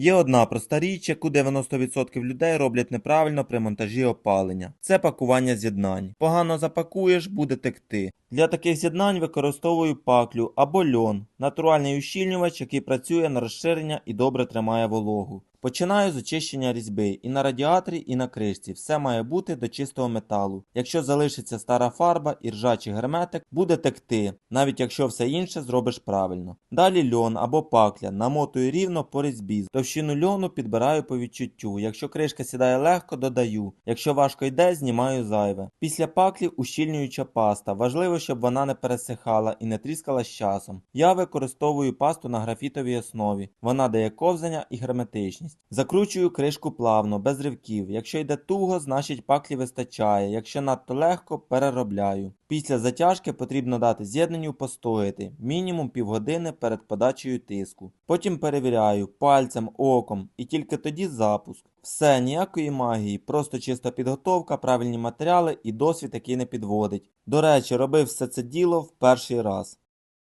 Є одна проста річ, яку 90% людей роблять неправильно при монтажі опалення. Це пакування з'єднань. Погано запакуєш, буде текти. Для таких з'єднань використовую паклю або льон, натуральний ущільнювач, який працює на розширення і добре тримає вологу. Починаю з очищення різьби і на радіаторі, і на кришці. Все має бути до чистого металу. Якщо залишиться стара фарба і ржачий герметик, буде текти, навіть якщо все інше зробиш правильно. Далі льон або пакля намотую рівно по різьбі. Товщину льону підбираю по відчуттю. Якщо кришка сідає легко, додаю. Якщо важко йде, знімаю зайве. Після паклі ущільнююча паста. Важливо, щоб вона не пересихала і не тріскала з часом. Я використовую пасту на графітовій основі. Вона дає ковзання і герметичність. Закручую кришку плавно, без ривків. Якщо йде туго, значить паклі вистачає. Якщо надто легко, переробляю. Після затяжки потрібно дати з'єднанню постояти мінімум півгодини перед подачею тиску. Потім перевіряю пальцем, оком і тільки тоді запуск. Все, ніякої магії, просто чиста підготовка, правильні матеріали і досвід, який не підводить. До речі, робив все це діло в перший раз.